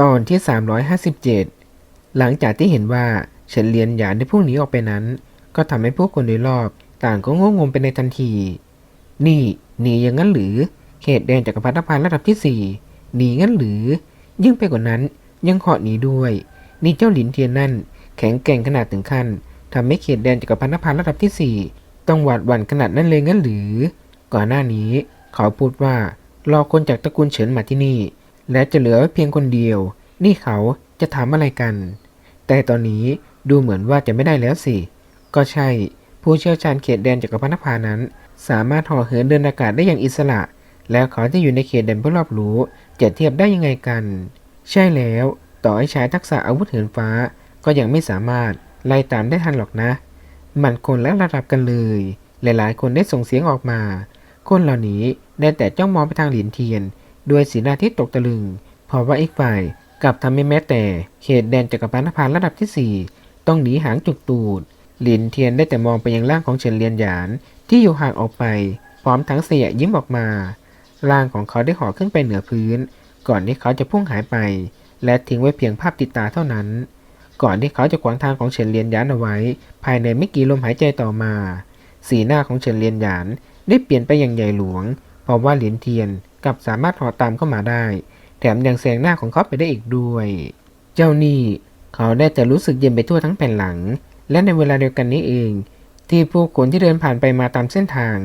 ตอนที่ 357 หลังจากที่เห็นว่าเฉินเลียนหยานได้พุ่งหนีออกไปนั้น ก็ทำให้ผู้คนโดยรอบต่างก็งงงไปในทันที นี่หนีอย่างนั้นหรือ เขตแดนจักรพรรดิพานระดับที่สี่หนีงั้นหรือ ยิ่งไปกว่านั้นยังเหาะหนีด้วย นี่เจ้าหลินเทียนนั่น แข็งแกร่งขนาดถึงขั้นทำให้เขตแดนจักรพรรดิพานระดับที่สี่ต้องหวาดหวั่นขนาดนั้นเลยงั้นหรือ ก่อนหน้านี้เขาพูดว่ารอคนจากตระกูลเฉินมาที่นี่ และจะเหลือเพียงคนเดียว นี่เขาจะถามอะไรกัน แต่ตอนนี้ดูเหมือนว่าจะไม่ได้แล้วสิ ก็ใช่ ผู้เชี่ยวชาญเขตแดนจักรพรรดิพานั้น สามารถห่อเหินเดินอากาศได้อย่างอิสระ แล้วเขาจะอยู่ในเขตแดนผู้รอบรู้จะเทียบได้ยังไงกัน ใช่แล้ว ต่อให้ใช้ทักษะอาวุธเหินฟ้า ก็ยังไม่สามารถไล่ตามได้ทันหรอกนะ มันคนละระดับกันเลย หลายๆ คนได้ส่งเสียงออกมา คนเหล่านี้ได้แต่จ้องมองไปทางหลินเทียน ด้วยสีหน้าที่ตกตะลึง เพราะว่าอีกฝ่ายกลับทำให้แม้แต่ เขตแดนจักรพรรดิพานระดับที่สี่ต้องหนีหางจุกตูด หลินเทียนได้แต่มองไปยังร่างของเฉินเลียนหยานที่อยู่ห่างออกไป พร้อมทั้งเสียยิ้มออกมา ร่างของเขาได้ห่อขึ้นไปเหนือพื้น ก่อนที่เขาจะพุ่งหายไป และทิ้งไว้เพียงภาพติดตาเท่านั้น ก่อนที่เขาจะขวางทางของเฉินเลียนหยานเอาไว้ ภายในไม่กี่ลมหายใจต่อมา สีหน้าของเฉินเลียนหยานได้เปลี่ยนไปอย่างใหญ่หลวง เพราะว่าเหรียญเทียน กับสามารถห่อตามเข้ามาได้ แถมยังแซงหน้าของเขาไปได้อีกด้วย เจ้านี่เขาได้แต่รู้สึกเย็นไปทั่วทั้งแผ่นหลัง และในเวลาเดียวกันนี้เอง ที่ผู้คนที่เดินผ่านไปมาตามเส้นทาง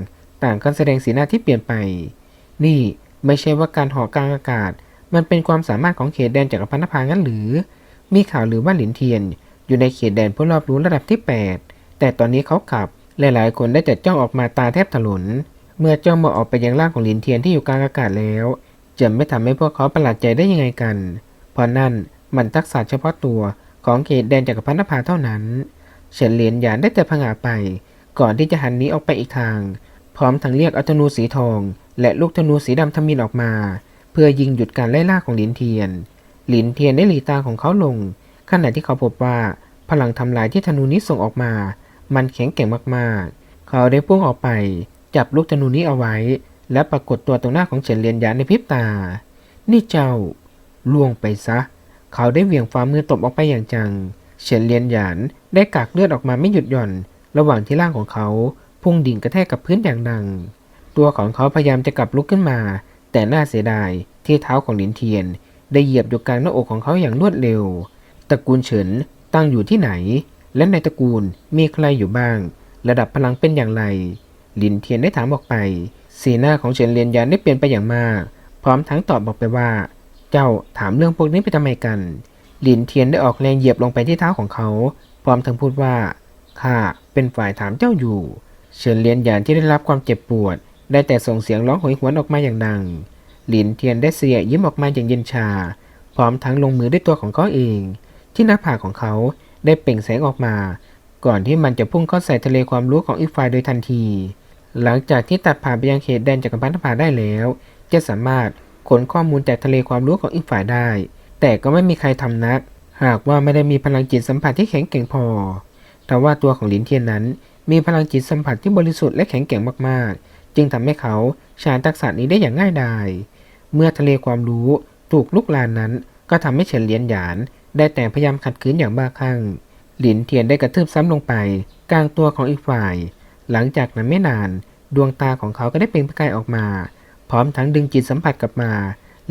ต่างก็แสดงสีหน้าที่เปลี่ยนไป นี่ไม่ใช่ว่าการหอกลางอากาศ มันเป็นความสามารถของเขตแดนจักรพรรดิพางั้นหรือ มีข่าวหรือว่าหลินเทียน อยู่ในเขตแดนผู้รอบรู้ระดับที่ 8 แต่ตอนนี้เขากลับหลายๆ คนได้แต่จ้องออกมาตาแทบถลน เมื่อจ้องมองออกไปยังร่างของหลินเทียนที่อยู่กลางอากาศแล้ว จะไม่ทำให้พวกเขาประหลาดใจได้ยังไงกัน เพราะนั่นมันทักษะเฉพาะตัวของเขตแดนจักรพรรดิพาเท่านั้นเฉินเหรียญหยานได้แต่ผงาไป ก่อนที่จะหันหนี้ออกไปอีกทาง พร้อมทั้งเรียกอาธนูสีทอง และลูกธนูสีดำทมินออกมา เพื่อยิงหยุดการไล่ล่าของหลินเทียน หลินเทียนได้หลีตาของเขาลง ขณะที่เขาพบว่าพลังทำลายที่ธนูนี้ส่งออกมา มันแข็งแกร่งมากๆ เขาได้พุ่งออกไป จับลูกธนูนี้เอาไว้ และปรากฏตัวตรงหน้าของเฉินเลียนหยานในพริบตา นี่เจ้าล่วงไปซะ เขาได้เหวี่ยงฝ่ามือตบออกไปอย่างจัง เฉินเลียนหยานได้กากเลือดออกมาไม่หยุดหย่อน ระหว่างที่ร่างของเขาพุ่งดิ่งกระแทกกับพื้นอย่างดัง ตัวของเขาพยายามจะกลับลุกขึ้นมา แต่น่าเสียดายที่เท้าของหลินเทียน ได้เหยียบอยู่กลางหน้าอกของเขาอย่างรวดเร็ว ตระกูลเฉินตั้งอยู่ที่ไหน และในตระกูลมีใครอยู่บ้าง ระดับพลังเป็นอย่างไร ลินเทียนได้ถามออกไป สีหน้าของเฉินเลียนยานได้เปลี่ยนไปอย่างมาก พร้อมทั้งตอบบอกไปว่า เจ้าถามเรื่องพวกนี้ไปทำไมกันหลินเทียนได้ออกแรงเหยียบลงไปที่เท้าของเขา พร้อมทั้งพูดว่าข้าเป็นฝ่ายถามเจ้าอยู่ เฉินเลียนหยานที่ได้รับความเจ็บปวด ได้แต่ส่งเสียงร้องโหยหวนออกมาอย่างดังหลินเทียนได้เสียยิ้มออกมาอย่างเย็นชา พร้อมทั้งลงมือด้วยตัวของเขาเอง ที่หน้าผากของเขาได้เปล่งแสงออกมา ก่อนที่มันจะพุ่งเข้าใส่ทะเลความรู้ของอีกฝ่ายโดยทันที หลังจากที่ตัดผ่านไปยังเขตแดนจักรพรรดิพาได้แล้ว จะสามารถขนข้อมูลจากทะเลความรู้ของอีกฝ่ายได้ แต่ก็ไม่มีใครทำนัก หากว่าไม่ได้มีพลังจิตสัมผัสที่แข็งแกร่งพอแต่ว่าตัวของหลินเทียนนั้น มีพลังจิตสัมผัสที่บริสุทธิ์และแข็งแกร่งมากๆ จึงทำให้เขาชาญทักษะนี้ได้อย่างง่ายดาย เมื่อทะเลความรู้ถูกลุกลานนั้น ก็ทำให้เฉินเหลียนหยาน ได้แต่พยายามขัดขืนอย่างบ้าคลั่ง หลินเทียนได้กระทืบซ้ำลงไป กลางตัวของอีกฝ่าย หลังจากนั้นไม่นาน ดวงตาของเขาก็ได้เปล่งประกายออกมา พร้อมทั้งดึงจิตสัมผัสกลับมา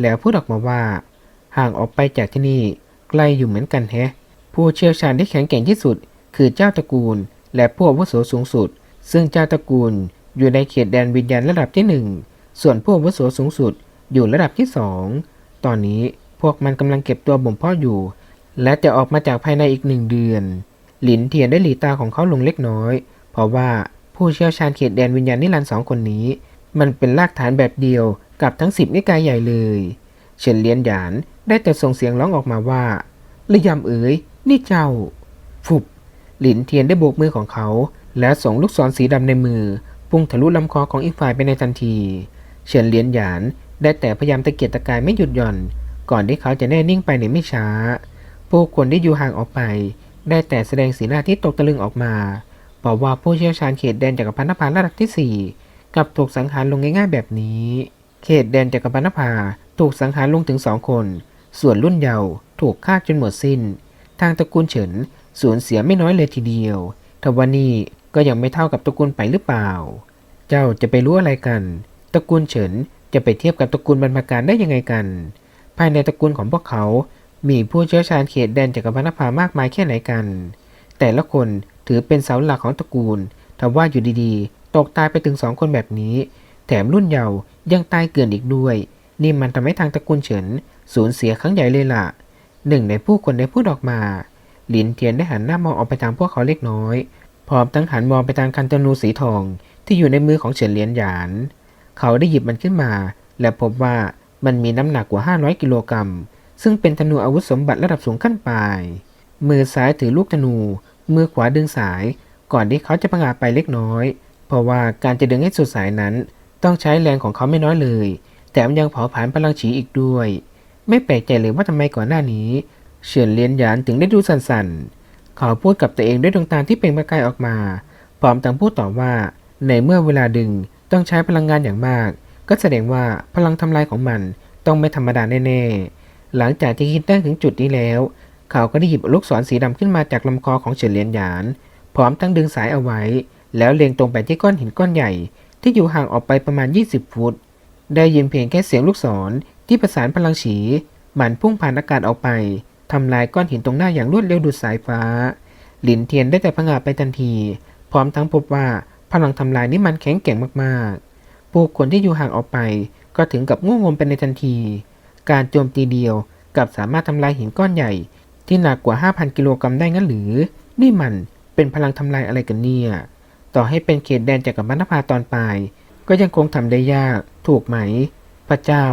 แล้วพูดออกมาว่า ห่างออกไปจากที่นี่ไกลอยู่เหมือนกันแฮะ ผู้เชี่ยวชาญที่แข็งแกร่งที่สุด คือเจ้าตระกูล และผู้อาวุโสสูงสุด ซึ่งเจ้าตระกูลอยู่ในเขตแดนวิญญาณระดับที่หนึ่งส่วนผู้อาวุโสสูงสุดอยู่ระดับที่สองตอนนี้พวกมันกำลังเก็บตัวบ่มเพาะอยู่ และจะออกมาจากภายในอีกหนึ่งเดือน หลินเทียนได้หลีตาของเขาลงเล็กน้อย เพราะว่า ผู้เชี่ยวชาญเขตแดนวิญญาณนิรันดร์สองคนนี้ มันเป็นรากฐานแบบเดียวกับทั้งสิบนิกายใหญ่เลย เฉินเลียนหยานได้แต่ส่งเสียงร้องออกมาว่าระยำเอ๋ยนี่เจ้า ฟุบ หลินเทียนได้โบกมือของเขา แล้วส่งลูกศรสีดำในมือ พุ่งทะลุลำคอของอีกฝ่ายไปในทันที เฉินเลียนหยานได้แต่พยายามตะเกียกตะกายไม่หยุดหย่อน ก่อนที่เขาจะแน่นิ่งไปในไม่ช้า ผู้คนที่อยู่ห่างออกไป ได้แต่แสดงสีหน้าที่ตกตะลึงออกมา บอกว่าผู้เชี่ยวชาญเขตแดนจักรพันธภาระดับที่ 4 กับถูกสังหารลงง่ายๆแบบนี้ เขตแดนจักรพันธภาถูกสังหารลงถึงสองคน ส่วนรุ่นเยาว์ถูกฆ่าจนหมดสิ้น ทางตระกูลเฉินสูญเสียไม่น้อยเลยทีเดียวทว่านี่ก็ยังไม่เท่ากับตระกูลไปหรือเปล่า เจ้าจะไปรู้อะไรกัน ตระกูลเฉินจะไปเทียบกับตระกูลบรรพการได้ยังไงกัน ภายในตระกูลของพวกเขา มีผู้เชี่ยวชาญเขตแดนจักรพรรดิภามากมายแค่ไหนกัน แต่ละคน ถือเป็นเสาหลักของตระกูลทว่าอยู่ดีๆ ตกตายไปถึงสองคนแบบนี้ แถมรุ่นเยาว์ยังตายเกินอีกด้วย นี่มันทำให้ทางตระกูลเฉินสูญเสียครั้งใหญ่เลยล่ะ หนึ่งในผู้คนได้พูดออกมา หลินเทียนได้หันหน้ามองออกไปทางพวกเขาเล็กน้อย พร้อมทั้งหันมองไปทางคันธนูสีทองที่อยู่ในมือของเฉินเลียนหยาน เขาได้หยิบมันขึ้นมา และพบว่ามันมีน้ำหนักกว่า 500 กิโลกรัม ซึ่งเป็นธนูอาวุธสมบัติระดับสูงขั้นปลาย มือซ้ายถือลูกธนู มือขวาดึงสาย ก่อนที่เขาจะพังอาไปเล็กน้อย เพราะว่าการจะดึงให้สุดสายนั้น ต้องใช้แรงของเขาไม่น้อยเลยแถมยังเผาผลาญพลังฉีอีกด้วย ไม่แปลกใจเลยว่าทำไมก่อนหน้านี้เฉินเลียนหยานถึงได้ดูสั่นๆ เขาพูดกับตัวเองด้วยดวงตาที่เปล่งประกายออกมา พร้อมทั้งพูดต่อว่า ในเมื่อเวลาดึงต้องใช้พลังงานอย่างมาก ก็แสดงว่าพลังทำลายของมันต้องไม่ธรรมดาแน่ๆ หลังจากที่คิดได้ถึงจุดนี้แล้ว เขาก็ได้หยิบลูกศรสีดำขึ้นมาจากลำคอของเฉินเลียนหยาน พร้อมทั้งดึงสายเอาไว้ แล้วเล็งตรงไปที่ก้อนหินก้อนใหญ่ ที่อยู่ห่างออกไปประมาณ 20 ฟุต ได้ยินเพียงแค่เสียงลูกศรที่ประสานพลังฉีมันพุ่งผ่านอากาศออกไปทำลายก้อนหินตรงหน้าอย่างรวดเร็วดุดสายฟ้า หลินเทียนได้แต่พงาไปทันที พร้อมทั้งพบว่าพลังทำลายนี้มันแข็งแกร่งมากๆ ผู้คนที่อยู่ห่างออกไป ก็ถึงกับง่วงงมเป็นในทันที การโจมตีเดียวกับสามารถทำลายหินก้อนใหญ่ ที่หนักกว่า 5,000 กิโลกรัมได้งั้นหรือ นี่มันเป็นพลังทำลายอะไรกันเนี่ย ต่อให้เป็นเขตแดนจากกับบรรพาตอนปลาย ก็ยังคงทำได้ยาก ถูกไหม พระเจ้า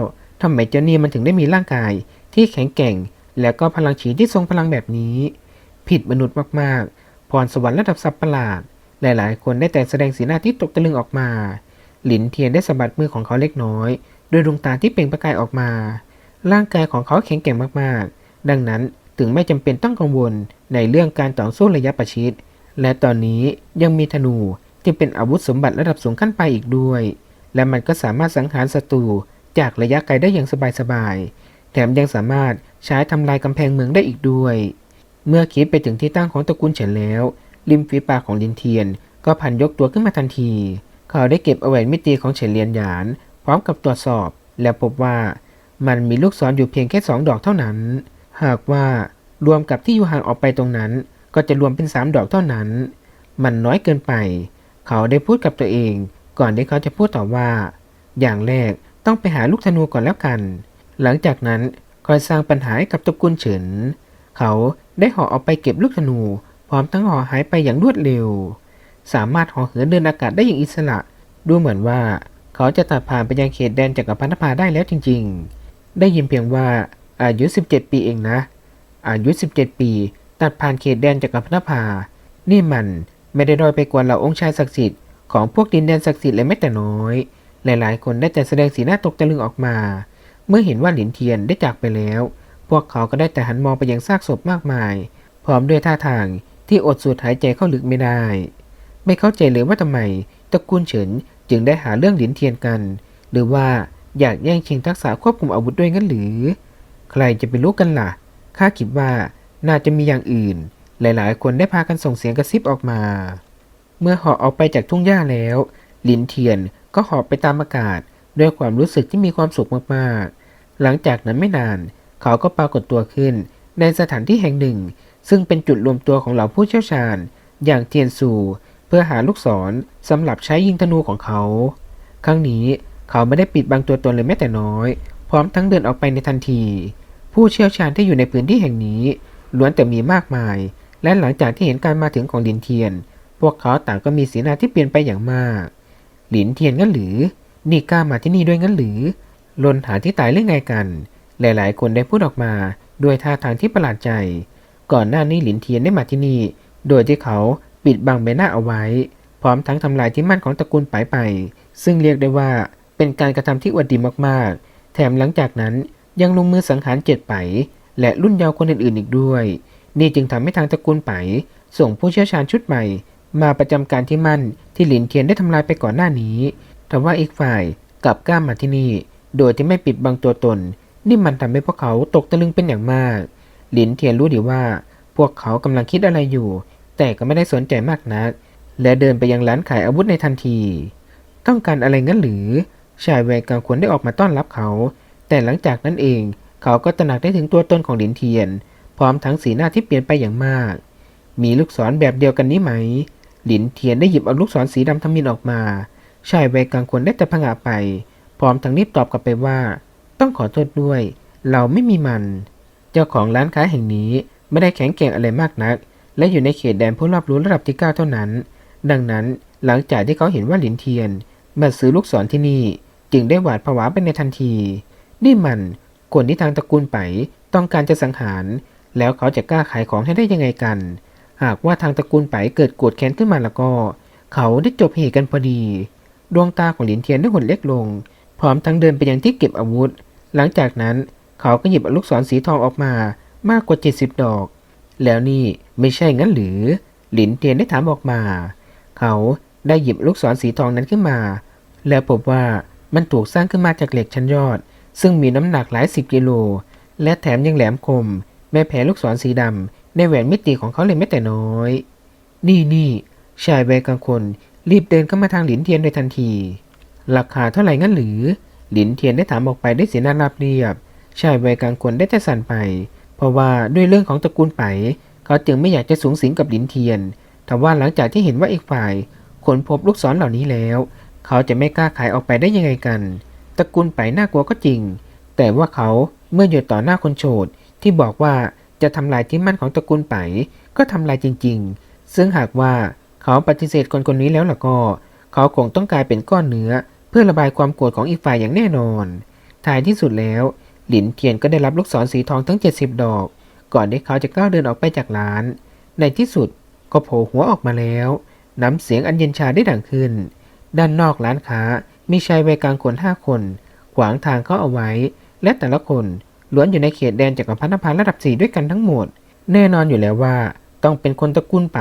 ทำไมเจ้านี่มันถึงได้มีร่างกาย ที่แข็งแกร่ง และก็พลังฉีดที่ทรงพลังแบบนี้ ผิดมนุษย์มากๆ พรสวรรค์ระดับสับประหลาด หลายๆ คนได้แต่แสดงสีหน้าที่ตกตะลึงออกมา หลินเทียนได้สะบัดมือของเขาเล็กน้อยโดยดวงตาที่เปล่งประกายออกมา ร่างกายของเขาแข็งแกร่งมากๆ ดังนั้น ถึงไม่จำเป็นต้องกังวลในเรื่องการต่อสู้ระยะประชิด และตอนนี้ยังมีธนูที่เป็นอาวุธสมบัติระดับสูงขั้นไปอีกด้วย และมันก็สามารถสังหารศัตรูจากระยะไกลได้อย่างสบายๆ แถมยังสามารถใช้ทำลายกำแพงเมืองได้อีกด้วย เมื่อคิดไปถึงที่ตั้งของตระกูลเฉินแล้ว ริมฝีปากของลินเทียน ก็พันยกตัวขึ้นมาทันที เขาได้เก็บเอาแหวนมิตรีของเฉินเลียนหยาน พร้อมกับตรวจสอบ และพบว่ามันมีลูกศรออยู่เพียงแค่สองดอกเท่านั้น หากว่ารวมกับที่อยู่ห่างออกไปตรงนั้น ก็จะรวมเป็นสามดอกเท่านั้น มันน้อยเกินไป เขาได้พูดกับตัวเอง ก่อนที่เขาจะพูดต่อว่า อย่างแรกต้องไปหาลูกธนูก่อนแล้วกัน หลังจากนั้นคอยสร้างปัญหาให้กับตระกูลเฉิน เขาได้ห่อเอาไปเก็บลูกธนู พร้อมทั้งห่อหายไปอย่างรวดเร็ว สามารถห่อเหินเดินอากาศได้อย่างอิสระ ดูเหมือนว่า เขาจะตัดผ่านไปยังเขตแดนจักรพรรดิภาได้แล้วจริง ๆ ได้ยินเพียงว่า อายุ 17 ปีเองนะ อายุ 17 ปี ตัดผ่านเขตแดนจักรพรรดิภา นี่มันไม่ได้ดอยไปกว่าเหล่าองค์ชายศักดิ์สิทธิ์ของพวกดินแดนศักดิ์สิทธิ์เลยแม้แต่น้อย หลายๆ คนได้แต่แสดงสีหน้าตกตะลึงออกมา เมื่อเห็นว่าหลินเทียนได้จากไปแล้ว พวกเขาก็ได้แต่หันมองไปยังซากศพมากมาย พร้อมด้วยท่าทางที่อดสูดหายใจเข้าลึกไม่ได้ ไม่เข้าใจเลยว่าทำไมตระกูลเฉินจึงได้หาเรื่องหลินเทียนกัน หรือว่าอยากแย่งชิงทักษะควบคุมอาวุธด้วยงั้นหรือ ใครจะไปรู้กันล่ะ ข้าคิดว่าน่าจะมีอย่างอื่น หลายๆ คนได้พากันส่งเสียงกระซิบออกมา เมื่อหาะออกไปจากทุ่งหญ้าแล้ว ลินเทียนก็หอบไปตามอากาศ ด้วยความรู้สึกที่มีความสุขมากๆ หลังจากนั้นไม่นาน เขาก็ปรากฏตัวขึ้น ในสถานที่แห่งหนึ่ง ซึ่งเป็นจุดรวมตัวของเหล่าผู้เชี่ยวชาญ อย่างเทียนซูเพื่อหาลูกศรสำหรับใช้ยิงธนูของเขา ครั้งนี้เขาไม่ได้ปิดบังตัวตนเลยแม้แต่น้อย พร้อมทั้งเดินออกไปในทันที ผู้เชี่ยวชาญที่อยู่ในพื้นที่แห่งนี้ล้วนแต่มีมากมาย และหลังจากที่เห็นการมาถึงของหลินเทียน พวกเขาต่างก็มีสีหน้าที่เปลี่ยนไปอย่างมาก หลินเทียนงั้นหรือ นี่กล้ามาที่นี่ด้วยงั้นหรือลนหาที่ตายเรื่องไงกัน หลายๆ คนได้พูดออกมาด้วยท่าทางที่ประหลาดใจ ก่อนหน้านี้หลินเทียนได้มาที่นี่ โดยที่เขาปิดบังใบหน้าเอาไว้ พร้อมทั้งทำลายที่มั่นของตระกูลไปไป ซึ่งเรียกได้ว่าเป็นการกระทำที่อวดดีมากๆ แถมหลังจากนั้นยังลงมือสังหารเจ็ดไป และรุ่นเยาว์คนอื่นๆอีกด้วย นี่จึงทำให้ทางตระกูลไป ส่งผู้เชี่ยวชาญชุดใหม่ มาประจำการที่มั่นที่หลินเทียนได้ทำลายไปก่อนหน้านี้แต่ว่าอีกฝ่ายกลับกล้ามาที่นี่ โดยที่ไม่ปิดบังตัวตน นี่มันทำให้พวกเขาตกตะลึงเป็นอย่างมาก หลินเทียนรู้ดีว่า พวกเขากำลังคิดอะไรอยู่ แต่ก็ไม่ได้สนใจมากนัก และเดินไปยังร้านขายอาวุธในทันที ต้องการอะไรงั้นหรือ ชายแวัยกลางคนได้ออกมาต้อนรับเขา แต่หลังจากนั้นเอง เขาก็ตระหนักได้ถึงตัวตนของหลินเทียน พร้อมทั้งสีหน้าที่เปลี่ยนไปอย่างมาก มีลูกศรแบบเดียวกันนี้ไหม หลินเทียนได้หยิบเอาลูกศรสีดำทมินออกมา ชายแวัยกลางคนได้แต่ผงะไป พร้อมทั้งรีบตอบกลับไปว่า ต้องขอโทษด้วย เราไม่มีมัน เจ้าของร้านค้าแห่งนี้ไม่ได้แข็งแกร่งอะไรมากนัก และอยู่ในเขตแดนผู้รับรู้ระดับที่เก้าเท่านั้น ดังนั้นหลังจากที่เขาเห็นว่าหลินเทียนมาซื้อลูกศรที่นี่ จึงได้หวาดผวาไปในทันที นี่มันคนที่ทางตระกูลไปต้องการจะสังหาร แล้วเขาจะกล้าขายของให้ได้ยังไงกัน หากว่าทางตระกูลไปเกิดโกรธแค้นขึ้นมาแล้วก็ เขาได้จบเหตุกันพอดี ดวงตาของหลินเทียนได้หดเล็กลง พร้อมทั้งเดินไปยังที่เก็บอาวุธ หลังจากนั้นเขาก็หยิบลูกศรสีทองออกมามากกว่า 70 ดอก แล้วนี่ไม่ใช่งั้นหรือ หลินเทียนได้ถามออกมา เขาได้หยิบลูกศรสีทองนั้นขึ้นมา แล้วพบว่า มันถูกสร้างขึ้นมาจากเหล็กชั้นยอด ซึ่งมีน้ำหนักหลายสิบกิโล และแถมยังแหลมคม แม้แผลลูกศรสีดำในแหวนมิติของเขาเลยไม่แต่น้อย นี่นี่ชายวัยกลางคนรีบเดินเข้ามาทางหลินเทียนโดยทันที ราคาเท่าไหร่งั้นหรือ หลินเทียนได้ถามออกไปด้วยสีหน้าราบเรียบ ชายวัยกลางคนได้แต่สั่นไป เพราะว่าด้วยเรื่องของตระกูลไป เขาจึงไม่อยากจะสูงสิงกับหลินเทียนแต่ว่าหลังจากที่เห็นว่าอีกฝ่ายค้นพบลูกศรเหล่านี้แล้ว เขาจะไม่กล้าขายออกไปได้ยังไงกัน ตระกูลไปน่ากลัวก็จริง แต่ว่าเขาเมื่ออยู่ต่อหน้าคนโฉดที่บอกว่าจะทำลายที่มั่นของตระกูลไป ก็ทำลายจริง ๆ ซึ่งหากว่าเขาปฏิเสธคนคนนี้แล้วล่ะก็ เขาคงต้องกลายเป็นก้อนเนื้อ เพื่อระบายความโกรธของอีกฝ่ายอย่างแน่นอน ท้ายที่สุดแล้ว หลินเทียนก็ได้รับลูกศรสีทองทั้ง 70 ดอก ก่อนที่เขาจะก้าวเดินออกไปจากร้าน ในที่สุดก็โผล่หัวออกมาแล้ว น้ำเสียงอันเย็นชาได้ดังขึ้น ด้านนอกร้านค้ามีชายวัยกลางคนห้าคน ขวางทางเข้าเอาไว้ และแต่ละคนล้วนอยู่ในเขตแดนจักรพรรดินภาระดับสี่ด้วยกันทั้งหมด แน่นอนอยู่แล้วว่าต้องเป็นคนตระกูลไป